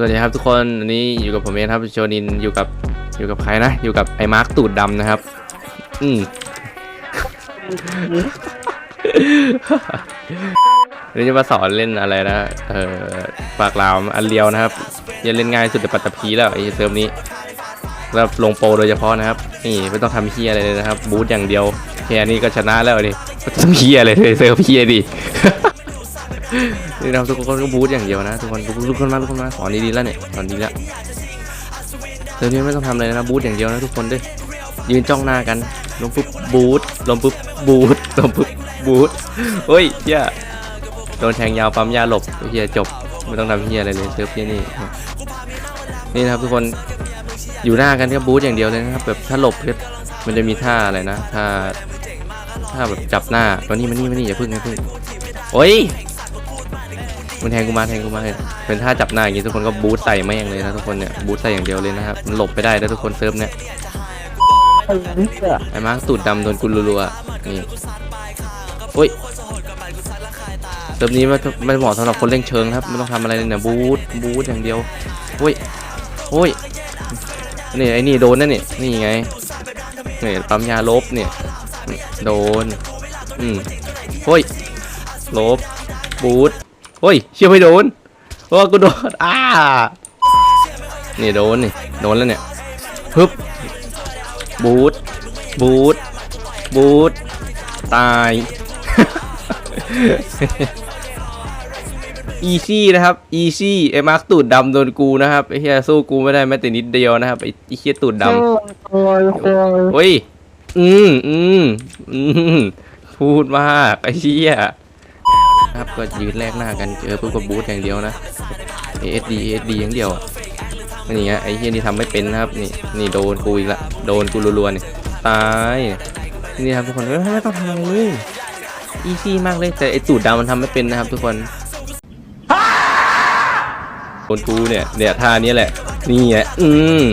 สวัสดีครับทุกคนวันนี้อยู่กับผมเองครับโชนินอยู่กับอยู่กับใครนะอยู่กับไอ้มาร์คตูดดำนะครับ อืมวันนี้จะมาสอนเล่นอะไรนะเออปากลาวอันเลียวนะครับยังเล่นง่ายสุดในปัตตภีแล้วไอ้เซิร์ฟนี้แล้วลงโปรโดยเฉพาะนะครับ นี่ไม่ต้องทำเฮียอะไรเลยนะครับ บูทอย่างเดียวแค่นี้ก็ชนะแล้วดิไม่ต้องเฮียอะไรเลยเซิร์ฟเฮียดิ นี่เราทุกคนก็บูทอย่างเดียวนะทุกคนทุกคนมาทุกคนมาสอนดีๆแล้วเนี่ยสอนดีแล้วเดี๋ยวนี้ไม่ต้องทำอะไรนะบูทอย่างเดียวนะทุกคนด้วยยืนจ้องหน้ากันลงปุ๊บบูทลงปุ๊บบูทลงปุ๊บบูทเฮ้ยเฮียโดนแทงยาวปั๊มยาหลบเฮียจบไม่ต้องทำเฮียอะไรเลยเซิร์ฟที่นี่นี่นะครับทุกคนอยู่หน้ากันก็บูทอย่างเดียวเลยนะครับแบบถ้าหลบก็มันจะมีท่าอะไรนะท่าท่าแบบจับหน้ามานี่มานี่มานี่อย่าพึ่งอย่าพึ่งโอ้ย มันแทงกูมาแทงกูมาเป็นท่าจับหน้าอย่างงี้ทุกคนก็บูทใส่แม่งเลยนะทุกคนเนี่ยบูทใส่อย่างเดียวเลยนะครับมันหลบไปได้นะทุกคนเซิร์ฟเนี่ยไอ้มาร์คตูดดำโดนกุลรัวๆนี่โอ้ยเซิร์ฟนี้ม่ไม่เหมาะสำหรับคนเล่นเชิงครับไม่ต้องทำอะไรเลยเนี่ยบูทบูทอย่างเดียวโอ้ยโอ้ยนี่ไอ้นี่โดนนั่นนี่นี่ไงนี่ปั๊มยาลบเนี่ยโดนอืมโอ้ยลบบูท โอ้ยเชื่อไม่โดนโอ้กูโดนอ้านี่โดนนี่โดนแล้วเนี่ยฮึบบูทบูทบูทตายอีซี่นะครับอีซี่ไอ้มาร์คตูดดำโดนกูนะครับไอ้เหี้ยสู้กูไม่ได้แม้แต่นิดเดียวนะครับไอ้ไอ้เหี้ยตูดดำเฮ้ยอืมอืมอืมพูดมากไอ้เชี่ย ครับก็ยืนแลกหน้ากันเจอปุ๊บก็บูทอย่างเดียวนะ ASD ASD อย่างเดียวอะนี่ไงไอ้เฮียนี่ทำไม่เป็นนะครับนี่นี่โดนกูอีกละโดนกูรัวๆนี่ตายนี่ครับทุกคนไม่ต้องทำเลยอีซี่มากเลยแต่ไอ้ตูดดำมันทำไม่เป็นนะครับ ทุกคนโดนกูเนี่ยเนี่ยท่านี้แหละ นี่ไงอืม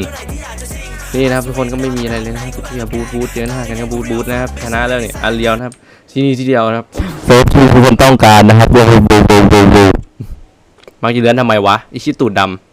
นี่นะครับทุกคนก็ไม่มีอะไรเลยนะครับทุกทีบูทบูทเจอหน้ากันก็บูทบูทนะครับชนะแล้วเนี่ยอันเลียวนะครับ ที่นี่ที่เดียวนะครับ เซฟที่ทุกคนต้องการนะครับบูบูบูบูบูมักจะเลื้อนทำไมวะไอชิตูดดำ